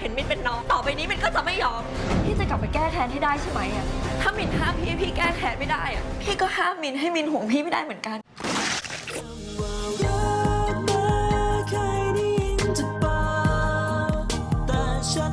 เห็นมินเป็นน้อง ต่อไปนี้มินก็จะไม่ยอม พี่จะกลับไปแก้แค้นให้ได้ใช่ไหมอะถ้ามินห้ามพี่พี่แก้แค้นไม่ได้อะพี่ก็ห้ามมินให้มินห่วงพี่ไม่ได้เหมือนกัน รักมาเคยได้ยินจากปากแต่ฉัน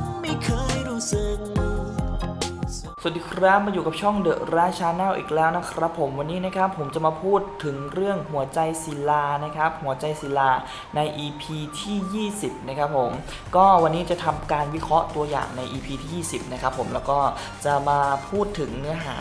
วัสดีครับมาอยู่กับช่องเดอะราชาแนลอีกแล้วนะครับ ผมวันนี้นะครับผมจะมาพูดถึงเรื่องหัวใจศิลานะครับ หัวใจศิลาใน EP ที่ 20 นะครับผม ก็วันนี้จะทำการวิเคราะห์ตัวอย่างใน EP ที่ 20 นะครับผมแล้วก็จะมาพูดถึงเนื้อหา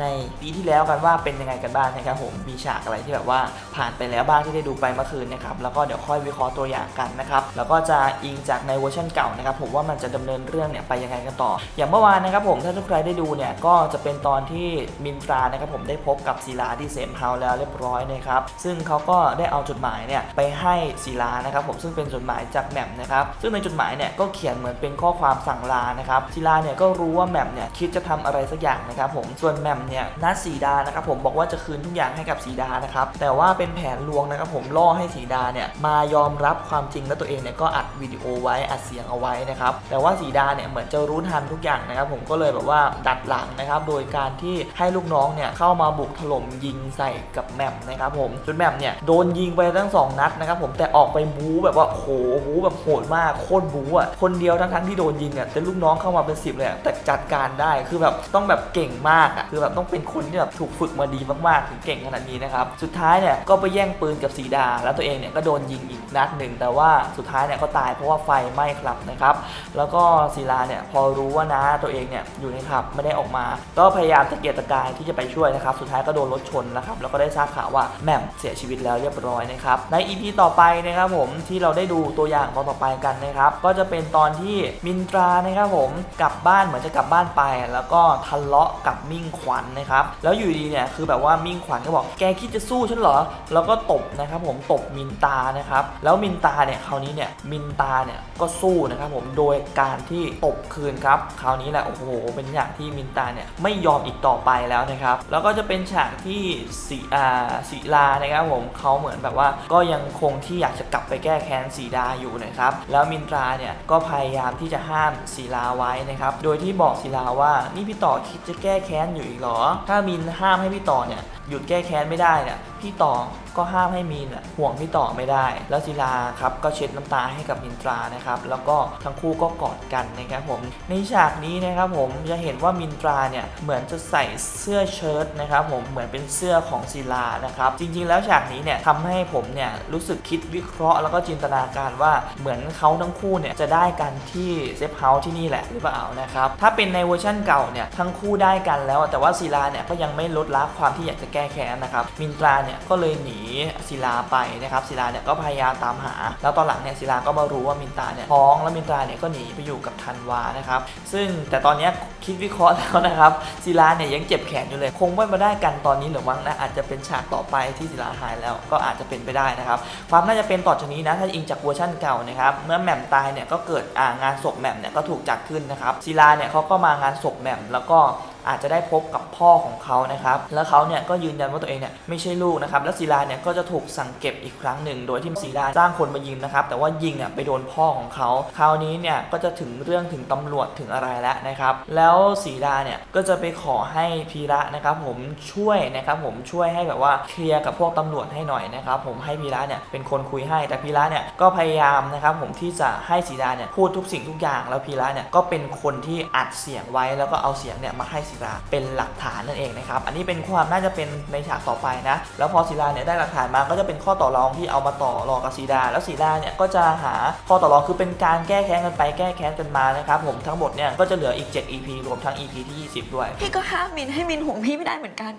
ในปีที่แล้วกันว่าเป็นยังไงกันบ้างนะครับผมมีฉากอะไรที่แบบว่าผ่านไปแล้วบ้างที่ได้ดูไปเมื่อคืนนะครับแล้วก็เดี๋ยวค่อยวิเคราะห์ตัวอย่างกันนะครับแล้วก็จะอิงจากในเวอร์ชันเก่านะครับผมว่ามันจะดำเนินเรื่องเนี่ยไปยังไงกันต่อ อย่างเมื่อวานนะครับผมถ้าทุกใครได้ดูเนี่ยก็จะเป็นตอนที่มินตรานะครับผมได้พบกับศิลาที่เซมเฮาแล้วเรียบร้อยนะครับซึ่งเขาก็ได้เอาจดหมายเนี่ยไปให้ศิลานะครับผมซึ่งเป็นจดหมายจากแหม่มนะครับซึ่งในจดหมายเนี่ยก็เขียนเหมือนเป็นข้อความสั่งลานะครับศิลาเนี่ยก็รู้ว่าแหม่มเนี่ยคิดจะทำอะไรสักอย่างนะครับผมส่วนแหม่มเนี่ยนัดสีดานะครับผมบอกว่าจะคืนทุกอย่างให้กับสีดานะครับแต่ว่าเป็นแผนลวงนะครับผมล่อให้สีดาเนี่ยมายอมรับความจริงและตัวเองเนี่ยก็อัดวิดีโอไว้อัดเสียงเอาไว้นะครับแต่ว่าสีดาเนี่ยเหมือนจะรู้ทันทุกอย่างนะครับผมก็เลยแบบว่าดัดหลังนะครับโดยการที่ให้ลูกน้องเนี่ยเข้ามาบุกถล่มยิงใส่กับแมมนะครับผมจนแมมเนี่ยโดนยิงไปทั้งสองนัดนะครับผมแต่ออกไปบู๊แบบว่าโหบู๊แบบโหดมากโคตรบู๊อะคนเดียวทั้งทั้งที่โดนยิงอะแต่ลูกน้องเข้ามาเป็นสิบเลยแต่จัดการได้คือแบบต้องแบบเก่งมากอะคือแบบต้องเป็นคนที่แบบถูกฝึกมาดีมากๆถึงเก่งขนาดนี้นะครับสุดท้ายเนี่ยก็ไปแย่งปืนกับสีดา แล้วตัวเองเนี่ยก็โดนยิงอีกนัดหนึ่งแต่ว่าสุดท้ายเนี่ยก็ตายเพราะว่าไฟไหม้ครับนะครับแล้วก็ศิลาเนี่ยพอรู้ว่านะตัวเองเนี่ยอยู่ในขับไม่ได้ออกมา ก็พยายามตะเกียกตะกายที่จะไปช่วยนะครับสุดท้ายก็โดนรถชนนะครับแล้วก็ได้ทราบข่าวว่าแหม่มเสียชีวิตแล้วเรียบร้อยนะครับใน EP ต่อไปนะครับผมที่เราได้ดูตัวอย่างตอนต่อไปกันนะครับก็จะเป็นตอนที่มินตรานะครับผมกลับบ้านเหมือนจะกลับบ้านไป แล้วก็ทะเลาะกับมิ่งขวัญนะครับแล้วอยู่ดีเนี่ยคือแบบว่ามิ่งขวัญก็บอกแกคิดจะสู้ฉันเหรอ แล้วก็ตบนะครับผมตบมินตานะครับแล้วมินตาเนี่ยคราวนี้เนี่ยมินตาเนี่ยก็สู้นะครับผมโดยการที่ตบคืนครับคราวนี้แหละโอ้โหเป็นอย่างที่มินตาเนี่ยไม่ยอมอีกต่อไปแล้วนะครับแล้วก็จะเป็นฉากที่สีอาศิลานะครับผมเขาเหมือนแบบว่าก็ยังคงที่อยากจะกลับไปแก้แค้นสีดาอยู่นะครับแล้วมินตราเนี่ยก็พยายามที่จะห้ามศิลาไว้นะครับโดยที่บอกศิลาว่านี่พี่ต่อคิดจะแก้แค้นอยู่อีกเหรอถ้ามินห้ามให้พี่ต่อเนี่ย หยุดแก้แค้นไม่ได้เนี่ยพี่ต่อก็ห้ามให้มีนอะห่วงพี่ต่อไม่ได้ แล้วศิลาครับก็เช็ดน้ำตาให้กับมินตรานะครับแล้วก็ทั้งคู่ก็กอดกันนะครับผมในฉากนี้นะครับผมจะเห็นว่ามินตราเนี่ยเหมือนจะใส่เสื้อเชิ้ตนะครับผมเหมือนเป็นเสื้อของศิลานะครับจริงๆ แล้วฉากนี้เนี่ยทำให้ผมเนี่ยรู้สึกคิดวิเคราะห์ แล้วก็จินตนาการว่าเหมือนเขาทั้งคู่เนี่ยจะได้กันที่เซฟเฮาส์ที่นี่แหละหรือเปล่านะครับถ้าเป็นในเวอร์ชั่นเก่าเนี่ยทั้งคู่ได้กันแล้วแต่ว่าศิลาเนี่ยก็ยังไม่ลดละความที่อยากจะแก้แค้นนะครับมินตราเนี่ยก็เลยหนีศิลาไปนะครับศิลาเนี่ยก็พยายามตามหา แล้วตอนหลังเนี่ยศิลาก็มารู้ว่ามินตราเนี่ยท้องแล้วมินตราเนี่ยก็หนีไปอยู่กับธันวานะครับซึ่งแต่ตอนนี้คิดวิเคราะห์แล้วนะครับศิลาเนี่ยยังเจ็บแขนอยู่เลย คงไม่มาได้กันตอนนี้หรือมั้งนะอาจจะเป็นฉากต่อไปที่ศิลาหายแล้วก็อาจจะเป็นไปได้นะครับความน่าจะเป็นต่อจากนี้นะถ้าอิงจากเวอร์ชันเก่านะครับเมื่อแหม่มตายเนี่ยก็เกิดงานศพแหม่มเนี่ยก็ถูกจัดขึ้นนะครับศิลาเนี่ยเขาก็มางานศพแหม่มแล้วก็ อาจจะได้พบกับพ่อของเขานะครับแล้วเขาเนี่ยก็ยืนยันว่าตัวเองเนี่ยไม่ใช่ลูกนะครับแล้วศิลาเนี่ยก็จะถูกสั่งเก็บอีกครั้งหนึ่ง โดยที่ศิลาจ้างคนมายิงนะครับแต่ว่ายิงเนี่ยไปโดนพ่อของเขาคราวนี้เนี่ยก็จะถึงเรื่องถึงตำรวจถึงอะไรแล้วนะครับแล้วศิลาเนี่ยก็จะไปขอให้พีระนะครับผมช่วยนะครับผมช่วยให้แบบว่าเคลียร์กับพวกตำรวจให้หน่อยนะครับผมให้พีระเนี่ยเป็นคนคุยให้แต่พีระเนี่ยก็พยายามนะครับผมที่จะให้ศิลาเนี่ยพูดทุกสิ่งทุกอย่างแล้วพีระเนี่ยก็เป็นคนที่อัดเสียงไว้แล้วก็เอาเสียงเนี่ยมาให้ศิลาเป็นหลักฐานนั่นเองนะครับ อันนี้เป็นความน่าจะเป็นในฉากต่อไปนะ แล้วพอศิลาเนี่ยได้หลักฐานมาก็จะเป็นข้อต่อรองที่เอามาต่อรองกับศิลา แล้วศิลาเนี่ยก็จะหาข้อต่อรองคือเป็นการแก้แค้นกันไปแก้แค้นกันมานะครับผมทั้งหมดเนี่ยก็จะเหลืออีก 7 EP รวมทั้ง EP ที่ 20 ด้วย พี่ก็ห้ามมินให้มินห่วงพี่ไม่ได้เหมือนกัน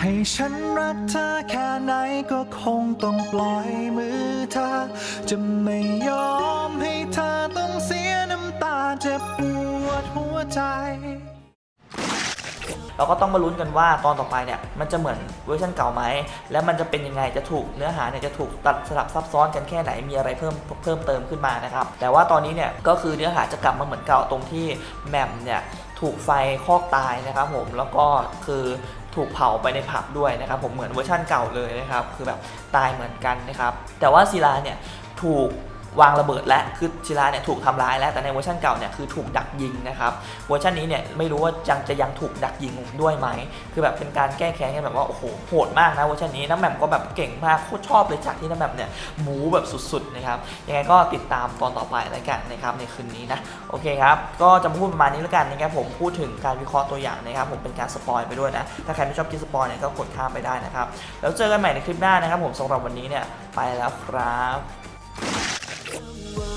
ให้ฉันรักเธอแค่ไหนก็คงต้องปล่อยมือเธอ จะไม่ยอมให้เธอต้องเสียน้ำตาเจ็บปวดหัวใจ เราก็ต้องมาลุ้นกันว่าตอนต่อไปเนี่ยมันจะเหมือนเวอร์ชันเก่าไหมแล้วมันจะเป็นยังไงจะถูกเนื้อหาเนี่ยจะถูกตัดสลับซับซ้อนกันแค่ไหนมีอะไรเพิ่มเพิ่มเติมขึ้นมานะครับแต่ว่าตอนนี้เนี่ยก็คือเนื้อหาจะกลับมาเหมือนเก่าตรงที่แหม่มเนี่ยถูกไฟคอกตายนะครับผมแล้วก็คือถูกเผาไปในผับด้วยนะครับผมเหมือนเวอร์ชันเก่าเลยนะครับคือแบบตายเหมือนกันนะครับแต่ว่าศิลาเนี่ยถูก วางระเบิดและคือศิลาเนี่ยถูกทำร้ายแล้วแต่ในเวอร์ชันเก่าเนี่ยคือถูกดักยิงนะครับเวอร์ชันนี้เนี่ยไม่รู้ว่ายังจะยังถูกดักยิงด้วยไหมคือแบบเป็นการแก้แค้นกันแบบว่าโอ้โหโหดมากนะเวอร์ชันนี้น้ำแหม่มก็แบบเก่งมากโคตรชอบเลยจากที่น้ำแหม่มเนี่ยบู๊แบบสุดๆนะครับยังไงก็ติดตามตอนต่อไปแล้วกันนะครับในคืนนี้นะโอเคครับก็จะพูดประมาณนี้แล้วกันนะครับผมพูดถึงการวิเคราะห์ตัวอย่างนะครับผมเป็นการสปอยไปด้วยนะถ้าใครไม่ชอบกินสปอยเนี่ยก็กดข้ามไปได้นะครับแล้วเจอกันใหม่ในคลิปหน้านะครับผมสำหรับวันนี้เนี่ยไปแล้วครับ someone